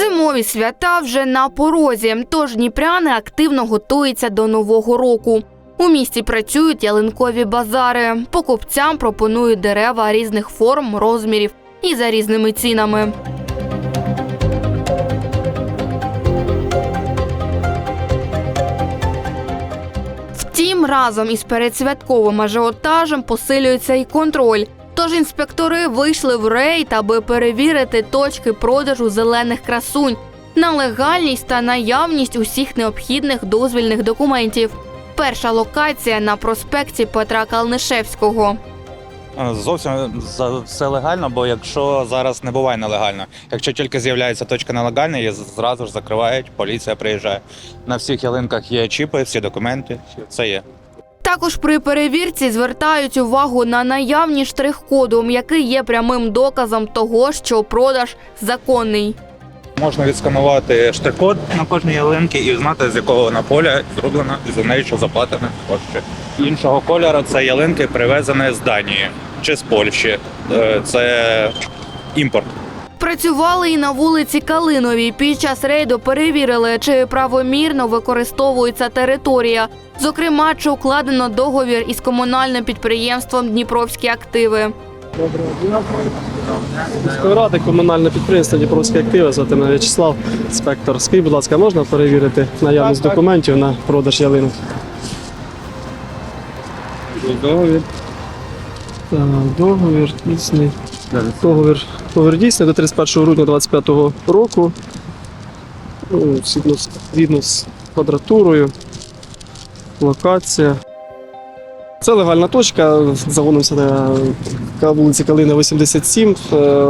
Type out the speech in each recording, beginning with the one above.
Зимові свята вже на порозі, тож дніпряни активно готуються до нового року. У місті працюють ялинкові базари. Покупцям пропонують дерева різних форм, розмірів і за різними цінами. Втім, разом із передсвятковим ажіотажем посилюється і контроль. Тож інспектори вийшли в рейд, аби перевірити точки продажу зелених красунь на легальність та наявність усіх необхідних дозвільних документів. Перша локація на проспекті Петра Калнишевського. Зовсім все легально, бо якщо зараз не буває нелегально. Якщо тільки з'являється точка нелегальна, її зразу ж закривають, поліція приїжджає. На всіх ялинках є чіпи, всі документи, все є. Також при перевірці звертають увагу на наявність штрих-коду, який є прямим доказом того, що продаж законний. Можна відсканувати штрих-код на кожній ялинці і знати, з якого вона поля зроблена, і за неї що заплатено кошти. Іншого кольору це ялинки, привезені з Данії чи з Польщі. Е, Це імпорт. Працювали і на вулиці Калиновій. Під час рейду перевірили, чи правомірно використовується територія. Зокрема, чи укладено договір із комунальним підприємством Дніпровські активи. Доброго дня. Міської ради комунальне підприємство Дніпровські активи, звати мене В'ячеслав, інспектор. Скажіть, будь ласка, можна перевірити наявність документів на продаж ялинок? Договір. Так, договір дійсний. Договір, договір дійсний до 31 грудня 2025 року. Ну, згідно з- квадратурою. Локація. Це легальна точка. Загоном це на вулиці Калина 87. Е,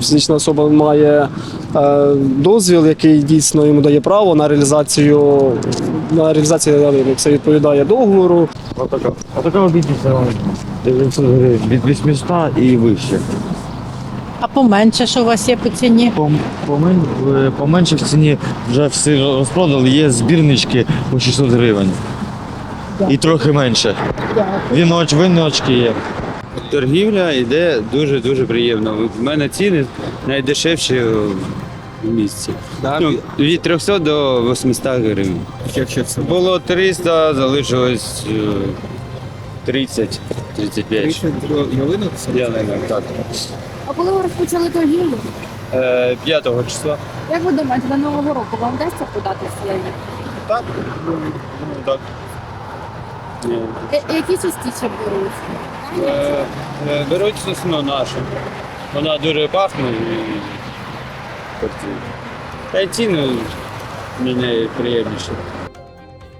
Фізична особа має е, дозвіл, який дійсно йому дає право на реалізацію на реалізацію ялинок. Це відповідає договору. Отака. Отака обідниця від 800 і вище. А поменше, що у вас є по ціні? Пом- помен- е, Поменше в ціні вже всі розпродали, є збірнички по 600 гривень. І трохи менше. Віноч, віночки є. Торгівля йде дуже-дуже приємно. В мене ціни найдешевші в місті. Ну, від 300 до 800 гривень. Було 300, залишилось е, 30, 35. ялинок? Ялинок, так. А коли ви розпочали торгівлю, Е, 5 числа. як ви думаєте, до нового року вам вдасться подати сіяння? Так. так. Які частіше беруть? Е, е, Беруть сосну нашу. Вона дуже пахне і тобто, та й ціни мені приємніші.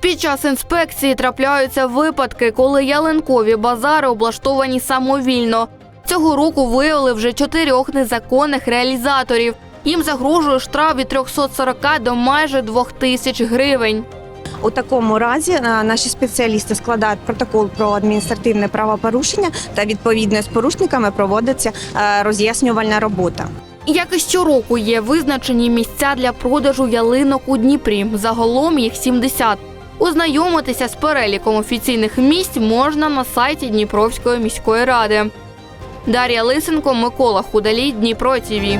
Під час інспекції трапляються випадки, коли ялинкові базари облаштовані самовільно. Цього року виявили вже чотирьох незаконних реалізаторів. Їм загрожує штраф від 340 до майже 2000 гривень. У такому разі е, наші спеціалісти складають протокол про адміністративне правопорушення та відповідно з порушниками проводиться е, роз'яснювальна робота. Як і щороку є визначені місця для продажу ялинок у Дніпрі. Загалом їх 70. Ознайомитися з переліком офіційних місць можна на сайті Дніпровської міської ради. Дар'я Лисенко, Микола Худалій, Дніпро ТІВІ.